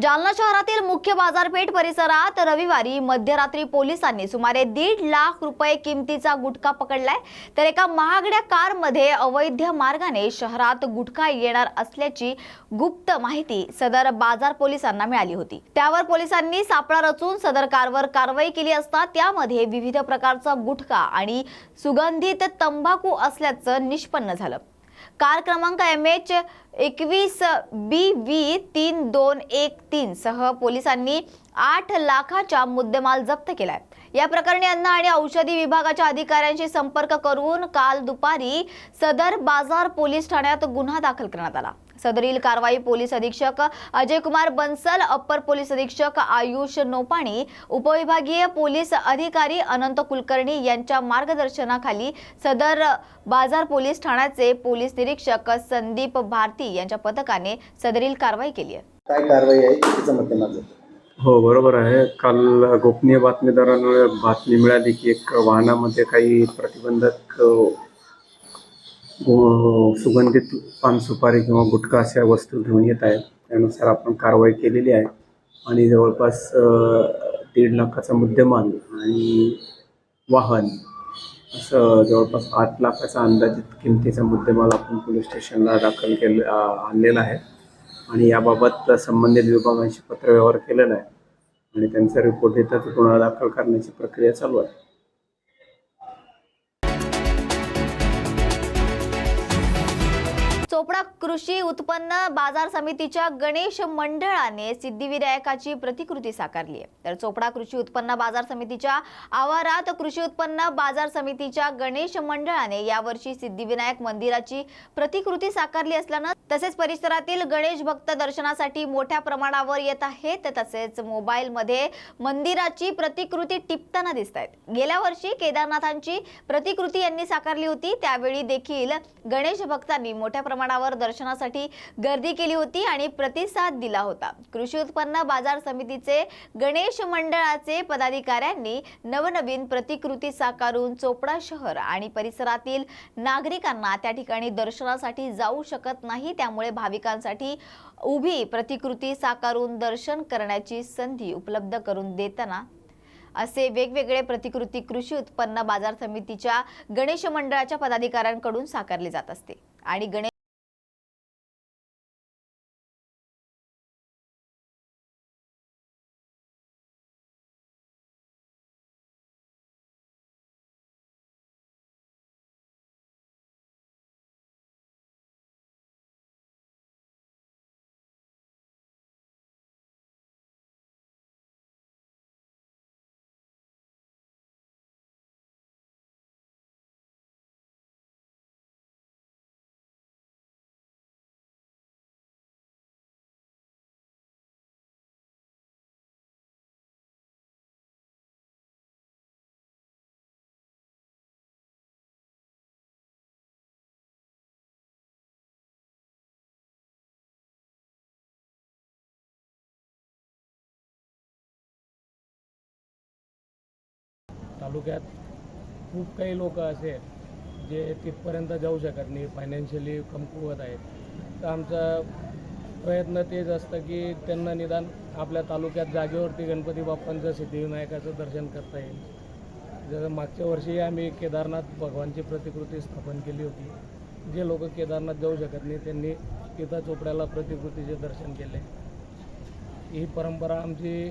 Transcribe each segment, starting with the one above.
जालना शहरातील मुख्य बाजारपेठ परिसरात रविवारी मध्यरात्री पोलिसांनी सुमारे दीड लाख रुपये किमतीचा गुटखा पकडलाय तर एका महागड्या कारमध्ये अवैध मार्गाने शहरात गुटखा येणार असल्याची गुप्त माहिती सदर बाजार पोलिसांना मिळाली होती. त्यावर पोलिसांनी सापळा रचून सदर कारवर कारवाई केली असता त्यामध्ये विविध प्रकारचा गुटखा आणि सुगंधित तंबाखू असल्याचं निष्पन्न झालं. कार क्रमांक एम एच एकवीस बी व्ही तीन दोन एक तीन सह पोलिसांनी आठ लाखाचा मुद्देमाल जप्त केलाय. या प्रकरणी अन्न आणि औषधी विभागाच्या अधिकाऱ्यांशी संपर्क करून काल दुपारी सदर बाजार पोलीस ठाण्यात गुन्हा दाखल करण्यात आला. सदरील कारवाई पोलीस अधीक्षक अजय कुमार बन्सल अप्पर पोलीस अधीक्षक आयुष नोपाणी उपविभागीय पोलीस अधिकारी अनंत कुलकर्णी यांच्या मार्गदर्शनाखाली सदर बाजार पोलीस ठाण्याचे पोलीस निरीक्षक संदीप भारती यांच्या पथकाने सदरील कारवाई केली आहे. काय कारवाई आहे हो बरोबर आहे. काल गोपनीय बातमीदारांना बातमी मिळाली की एक वाहनामध्ये काही प्रतिबंधक गो- सुगंधित पान सुपारी किंवा गुटखा अशा वस्तू घेऊन येत आहेत. त्यानुसार आपण कारवाई केलेली आहे आणि जवळपास अ, दीड लाखाचा मुद्देमाल आणि वाहन असं जवळपास आठ लाखाचा अंदाजित किमतीचा मुद्देमाल आपण पोलीस स्टेशनला दाखल केले आ, आणलेला आहे. आणि याबाबत संबंधित विभागांशी पत्रव्यवहार केलेला आहे. आणि त्यांचा रिपोर्ट येतात गुन्हा दाखल करण्याची प्रक्रिया चालू आहे. चोपडा कृषी उत्पन्न बाजार समितीच्या गणेश मंडळाने सिद्धिविनायकाची प्रतिकृती साकारली आहे. तर चोपडा कृषी उत्पन्न बाजार समितीच्या आवारात कृषी उत्पन्न बाजार समितीच्या गणेश मंडळाने यावर्षी सिद्धिविनायक मंदिराची प्रतिकृती साकारली असल्यानं तसेच परिसरातील गणेश भक्त दर्शनासाठी मोठ्या प्रमाणावर येत आहेत. तसेच मोबाईलमध्ये मंदिराची प्रतिकृती टिपताना दिसत आहेत. गेल्या वर्षी केदारनाथांची प्रतिकृती यांनी साकारली होती. त्यावेळी देखील गणेश भक्तांनी मोठ्या प्रमाणात प्रमाणावर दर्शनासाठी गर्दी केली होती आणि प्रतिसाद दिला होता. कृषी उत्पन्न बाजार समितीचे गणेश मंडळाचे पदाधिकाऱ्यांनी नवनवीन प्रतिकृती साकारून चोपडा शहर आणि परिसरातील नागरिकांना त्या ठिकाणी दर्शनासाठी जाऊ शकत नाही. त्यामुळे भाविकांसाठी उभी प्रतिकृती साकारून दर्शन करण्याची संधी उपलब्ध करून देताना असे वेगवेगळे प्रतिकृती कृषी उत्पन्न बाजार समितीच्या गणेश मंडळाच्या पदाधिकाऱ्यांकडून साकारले जात असते. आणि गणेश तालुक्यात खूप काही लोक असे आहेत जे तिथपर्यंत जाऊ शकत नाही फायनान्शियली कमकुवत आहेत. तर आमचा प्रयत्न तेच असतं की त्यांना निदान आपल्या तालुक्यात जागेवरती गणपती बाप्पांचं सिद्धिविनायकाचं दर्शन करता येईल. जसं मागच्या वर्षी आम्ही केदारनाथ भगवानची प्रतिकृती स्थापन केली होती. जे लोक केदारनाथ जाऊ शकत नाही त्यांनी तिथं चोपड्याला प्रतिकृतीचे दर्शन केले. ही परंपरा आमची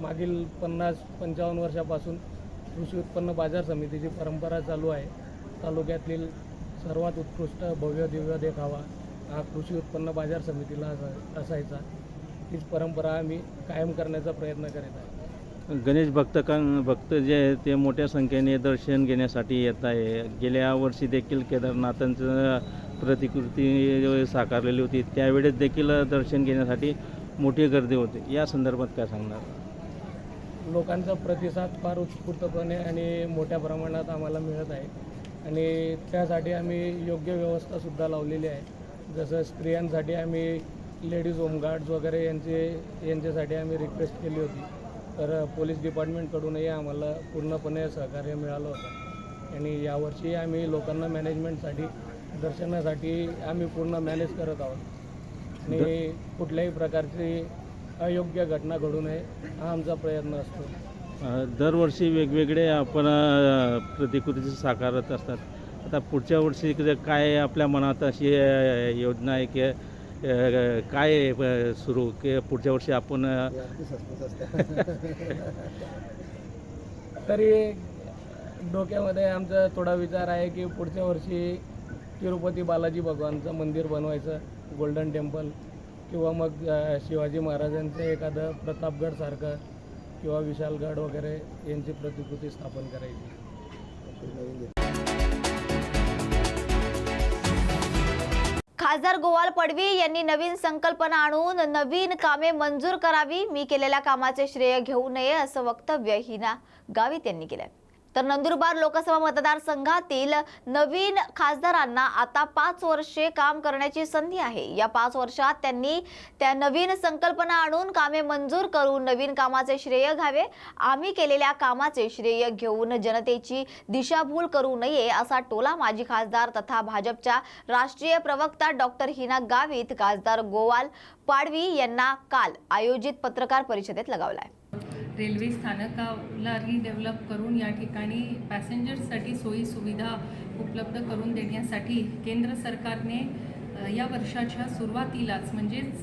मागील पन्नास पंचावन्न वर्षापासून कृषी उत्पन्न बाजार समितीची परंपरा चालू आहे. तालुक्यातील सर्वात उत्कृष्ट भव्य दिव्य देखावा हा कृषी उत्पन्न बाजार समितीला असा- असायचा. तीच परंपरा आम्ही कायम करण्याचा प्रयत्न करीत आहे. गणेश भक्त भक्त जे आहे ते मोठ्या संख्येने दर्शन घेण्यासाठी येत आहे. गेल्या वर्षी देखील केदारनाथांचं प्रतिकृती साकारलेली होती. त्यावेळेस देखील दर्शन घेण्यासाठी मोठी गर्दी होती. या संदर्भात काय सांगणार? लोकांचा प्रतिसाद फार उत्स्फूर्तपणे आणि मोठ्या प्रमाणात आम्हाला मिळत आहे. आणि त्यासाठी आम्ही योग्य व्यवस्थासुद्धा लावलेली आहे. जसं स्त्रियांसाठी आम्ही लेडीज होमगार्ड्स वगैरे यांचे यांच्यासाठी आम्ही रिक्वेस्ट केली होती. तर पोलीस डिपार्टमेंटकडूनही आम्हाला पूर्णपणे सहकार्य मिळालं होतं. आणि यावर्षी आम्ही लोकांना मॅनेजमेंटसाठी दर्शनासाठी आम्ही पूर्ण मॅनेज करत आहोत. आणि कुठल्याही प्रकारची अयोग्य घटना घडू नये हा आमचा प्रयत्न असतो. दरवर्षी वेगवेगळे आपण अ, प्रतिकृती साकारत असतात. आता पुढच्या वर्षी काय आपल्या मनात अशी योजना आहे की काय सुरू की पुढच्या वर्षी आपण तरी डोक्यामध्ये आमचा थोडा विचार आहे की पुढच्या वर्षी तिरुपती बालाजी भगवानचं मंदिर बनवायचं गोल्डन टेम्पल. किंवा मग शिवाजी महाराजांचं एखादं प्रतापगडसारखं किंवा विशालगड वगैरे यांची प्रतिकृती स्थापन करायची. खासदार गोवाल पडवी यांनी नवीन संकल्पना आणून नवीन कामे मंजूर करावी मी केलेल्या कामाचे श्रेय घेऊ नये असं वक्तव्य हिना गावित यांनी आहे तर नंदुरबार लोकसभा मतदारसंघातील नवीन खासदारांना आता पाच वर्षे काम करण्याची संधी आहे. या पाच वर्षात त्यांनी त्या नवीन संकल्पना आणून कामे मंजूर करून नवीन कामाचे श्रेय घ्यावे. आम्ही केलेल्या कामाचे श्रेय घेऊन जनतेची दिशाभूल करू नये असा टोला माजी खासदार तथा भाजपच्या राष्ट्रीय प्रवक्ता डॉक्टर हिना गावित खासदार गोवाल पाडवी यांना काल आयोजित पत्रकार परिषदेत लगावलाय. रेल्वे स्थानकाला डेव्हलप करून या ठिकाणी पॅसेंजर्ससाठी सोयी सुविधा उपलब्ध करून देण्यासाठी केंद्र सरकारने या वर्षाच्या सुरुवातीलाच म्हणजेच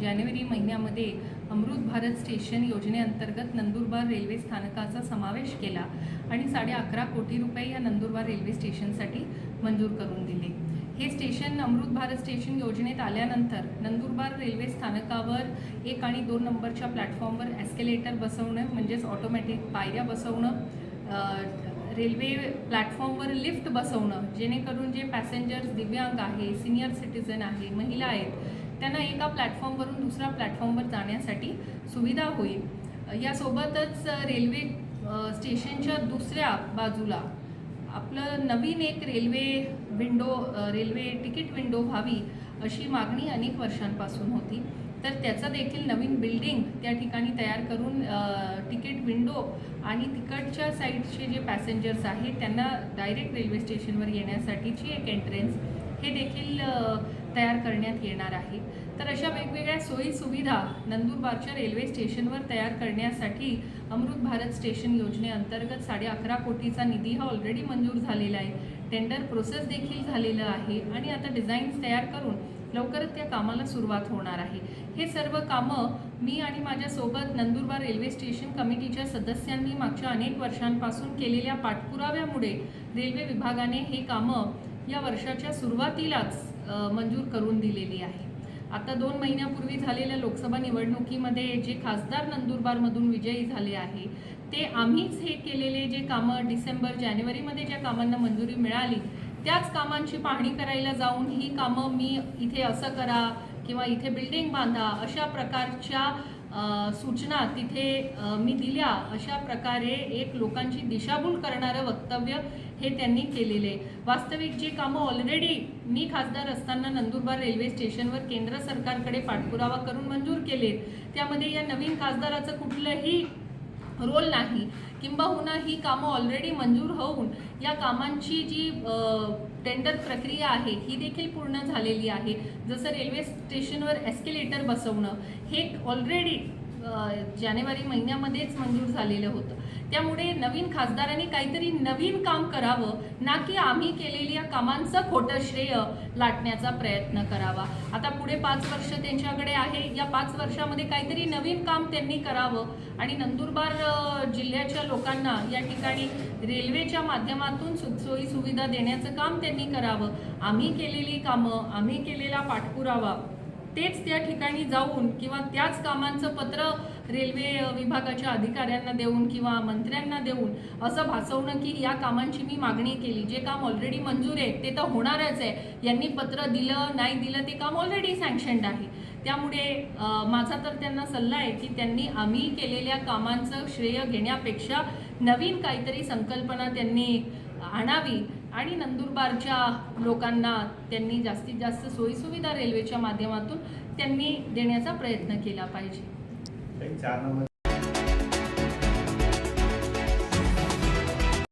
जानेवारी महिन्यामध्ये अमृत भारत स्टेशन योजनेअंतर्गत नंदुरबार रेल्वे स्थानकाचा समावेश केला आणि साडे अकरा कोटी रुपये या नंदुरबार रेल्वे स्टेशनसाठी मंजूर करून दिले. हे स्टेशन अमृत भारत स्टेशन योजनेत आल्यानंतर नंदुरबार रेल्वे स्थानकावर एक आणि दोन नंबरच्या प्लॅटफॉर्मवर एस्केलेटर बसवणं म्हणजेच ऑटोमॅटिक पायऱ्या बसवणं रेल्वे प्लॅटफॉर्मवर लिफ्ट बसवणं जेणेकरून जे पॅसेंजर्स दिव्यांग आहे सिनियर सिटीजन आहे महिला आहेत त्यांना एका प्लॅटफॉर्मवरून दुसऱ्या प्लॅटफॉर्मवर जाण्यासाठी सुविधा होईल. यासोबतच रेल्वे स्टेशनच्या दुसऱ्या बाजूला आपलं नवीन एक railway window railway ticket window व्हावी अशी मागणी अनेक वर्षांपासून होती. तर त्याचं देखील नवीन बिल्डिंग त्या ठिकाणी तयार करून तिकीट विंडो आणि तिकडच्या साईडचे जे पॅसेंजर्स आहेत त्यांना डायरेक्ट रेल्वे स्टेशनवर येण्यासाठीची एक एंट्रन्स हे देखील तयार करण्यात येणार आहे. तर अशा वेगवेगळ्या सोयी सुविधा नंदुरबारच्या रेल्वे स्टेशनवर तयार करण्यासाठी अमृत भारत स्टेशन योजनेअंतर्गत साडे अकरा कोटीचा निधी हा ऑलरेडी मंजूर झालेला आहे. टेंडर प्रोसेस देखील झालेलं आहे आणि आता डिझाईन्स तयार करून लवकरच त्या कामाला सुरुवात होणार आहे. हे सर्व कामं मी आणि माझ्यासोबत नंदुरबार रेल्वे स्टेशन कमिटीच्या सदस्यांनी मागच्या अनेक वर्षांपासून केलेल्या पाठपुराव्यामुळे रेल्वे विभागाने हे कामं या वर्षाच्या सुरुवातीलाच मंजूर करून दिलेली आहे. आता दोन महिन्यापूर्वी झालेल्या लोकसभा निवडणुकीमध्ये जे खासदार नंदुरबारमधून विजयी झाले आहे ते आम्हीच हे केलेले जे कामं डिसेंबर जानेवारीमध्ये ज्या कामांना मंजुरी मिळाली त्याच कामांची पाहणी करायला जाऊन ही कामं मी इथे असं करा किंवा इथे बिल्डिंग बांधा अशा प्रकारच्या सूचना तिथे मी दिल्या अशा प्रकारे एक लोकांची दिशाभूल करणारं वक्तव्य हे त्यांनी केलेले. वास्तविक जी कामं ऑलरेडी मी खासदार असताना नंदुरबार रेल्वे स्टेशनवर केंद्र सरकारकडे पाठपुरावा करून मंजूर केलेत. त्यामध्ये या नवीन खासदाराचं कुठलंही रोल नाही. किंबहुना ही कामं ऑलरेडी मंजूर होऊन या कामांची जी टेंडर प्रक्रिया आहे ही देखील पूर्ण झालेली आहे. जसं रेल्वे स्टेशनवर एस्केलेटर बसवणं हे ऑलरेडी जानेवारी महिन्यामध्येच मंजूर झालेलं होतं. त्यामुळे नवीन खासदारांनी काहीतरी नवीन काम करावं ना की आम्ही केलेल्या कामांचं खोटं श्रेय लाटण्याचा प्रयत्न करावा. आता पुढे पाच वर्ष त्यांच्याकडे आहे. या पाच वर्षामध्ये काहीतरी नवीन काम त्यांनी करावं. आणि नंदुरबार जिल्ह्याच्या लोकांना या ठिकाणी रेल्वेच्या माध्यमातून सुखसोयी सुविधा देण्याचं काम त्यांनी करावं. आम्ही केलेली कामं आम्ही केलेला पाठपुरावा तेच त्या ठिकाणी जाऊन किंवा त्याच कामांचं पत्र रेल्वे विभागाच्या अधिकाऱ्यांना देऊन किंवा मंत्र्यांना देऊन असं भासवणं की या कामांची मी मागणी केली. जे काम ऑलरेडी मंजूर आहे ते तर होणारच आहे. यांनी पत्र दिलं नाही दिलं ते काम ऑलरेडी सँक्शन्ड आहे. त्यामुळे माझा तर त्यांना सल्ला आहे की त्यांनी आम्ही केलेल्या कामांचं श्रेय घेण्यापेक्षा नवीन काहीतरी संकल्पना त्यांनी आणावी. आणि नंदुरबारच्या लोकांना त्यांनी जास्तीत जास्त सोयीसुविधा रेल्वेच्या माध्यमातून त्यांनी देण्याचा प्रयत्न केला पाहिजे.